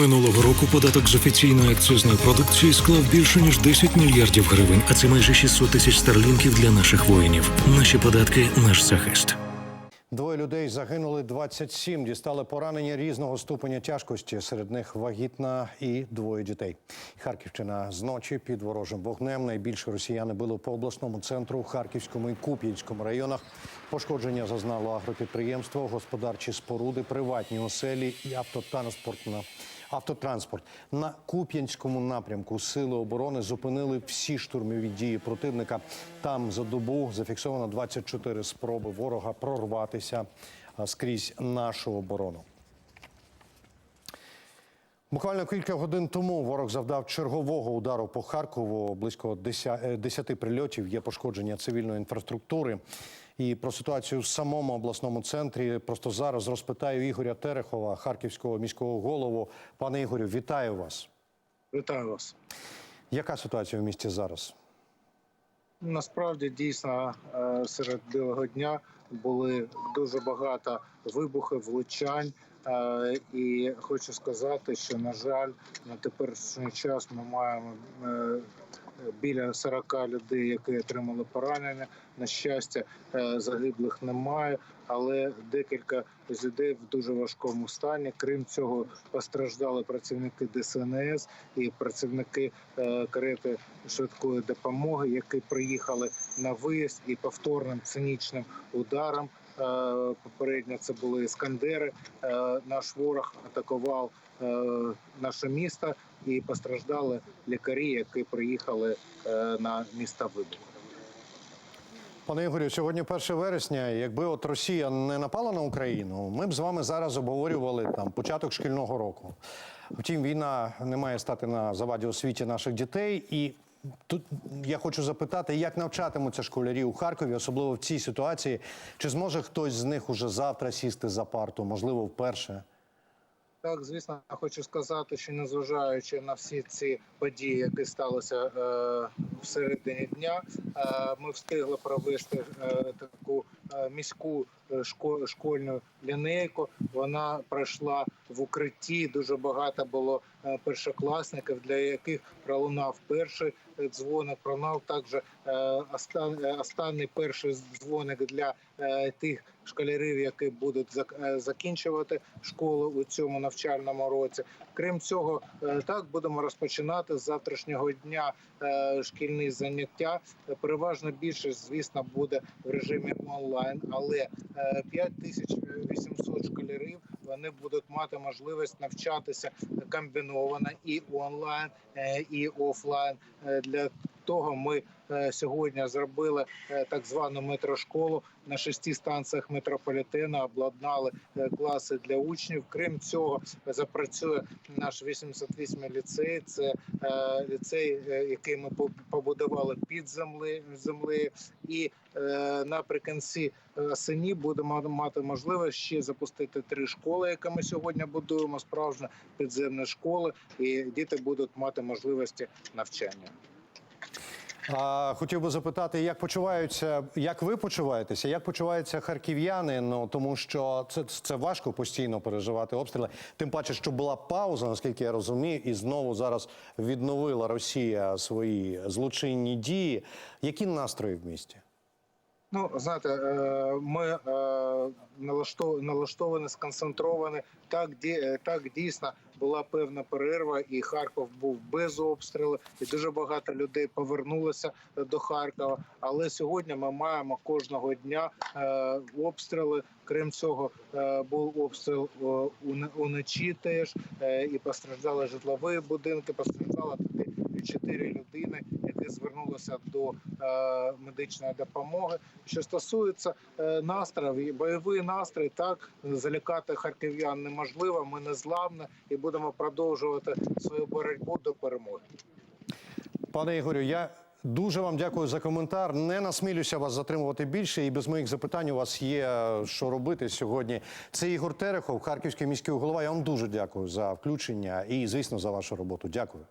Минулого року податок з офіційної акцизної продукції склав більше ніж 10 мільярдів гривень, а це майже 600 тисяч старлінків для наших воїнів. Наші податки наш захист. Двоє людей загинули, 27 дістали поранення різного ступеня тяжкості. Серед них вагітна і двоє дітей. Харківщина зночі під ворожим вогнем. Найбільше росіяни били по обласному центру, Харківському і Куп'янському районах. Пошкодження зазнало агропідприємство, господарчі споруди, приватні оселі і автотранспортна. Автотранспорт на Куп'янському напрямку сили оборони зупинили всі штурмові дії противника. Там за добу зафіксовано 24 спроби ворога прорватися скрізь нашу оборону. Буквально кілька годин тому ворог завдав чергового удару по Харкову. Близько 10 10 прильотів є пошкодження цивільної інфраструктури. І про ситуацію в самому обласному центрі просто зараз розпитаю Ігоря Терехова, харківського міського голову. Пане Ігорю, вітаю вас. Вітаю вас. Яка ситуація в місті зараз? Насправді дійсно е, серед білого дня були дуже багато вибухів, влучань. Е, І хочу сказати, що на жаль, на теперішній час ми маємо е, біля 40 людей, які отримали поранення. На щастя, е, загиблих немає, але декілька з людей в дуже важкому стані. Крім цього, постраждали працівники ДСНС і працівники е, карети швидкої допомоги, які приїхали на виїзд і повторним цинічним ударом. е, Попередньо це були іскандери. Наш ворог атакував наше місто і постраждали лікарі, які приїхали е, на місто вибуху. Пане Ігорю, сьогодні 1 вересня. Якби от Росія не напала на Україну, ми б з вами зараз обговорювали там початок шкільного року. Втім, війна не має стати на заваді освіті наших дітей. І тут я хочу запитати, як навчатимуться школярі у Харкові, особливо в цій ситуації, чи зможе хтось з них уже завтра сісти за парту, можливо, вперше. Так, звісно, хочу сказати, що незважаючи на всі ці події, які сталися е, в середині дня, е, ми встигли провести е, таку міську школьну лінейку. Вона пройшла в укритті. Дуже багато було першокласників, для яких пролунав перший е, дзвоник. Пролунав також е, остан- е, останній перший дзвоник для е, тих школярів, які будуть зак- е, закінчувати школу у цьому навчальному році. Крім цього, е, так будемо розпочинати з завтрашнього дня е, шкільні заняття. Е, Переважна більшість, звісно, буде в режимі онлайн, але е, 5800 школярів вони будуть мати можливість навчатися комбіновано і онлайн, е, і офлайн. Е, Для того ми е, сьогодні зробили е, так звану метрошколу на шести станціях метрополітену, обладнали е, класи для учнів. Крім цього, запрацює наш 88 ліцей. Це ліцей, який ми по- побудували під землею, і наприкінці осені будемо мати можливість ще запустити три школи, які ми сьогодні будуємо. Справжні підземні школи, і діти будуть мати можливості навчання. А, хотів би запитати, як почуваються, як ви почуваєтеся, як почуваються харків'яни? Ну тому що це, це важко постійно переживати обстріли. Тим паче, що була пауза, наскільки я розумію, і знову зараз відновила Росія свої злочинні дії. Які настрої в місті? Ну, знаєте, е, ми е, налаштовані, сконцентровані. Так, е, так дійсно була певна перерва, і Харків був без обстрілу, і дуже багато людей повернулося до Харкова. Але сьогодні ми маємо кожного дня е, обстріли. Крім цього, е, був обстріл е, уночі теж, е, і постраждали житлові будинки, постраждала чотири людини, які звернулися до е, медичної допомоги. Що стосується е, настроїв, бойовий настрій, так залякати харків'ян неможливо. Ми не зламні і будемо продовжувати свою боротьбу до перемоги. Пане Ігорю, я дуже вам дякую за коментар. Не насмілюся вас затримувати більше, і без моїх запитань у вас є е, що робити сьогодні. Це Ігор Терехов, харківський міський голова. Я вам дуже дякую за включення і, звісно, за вашу роботу. Дякую.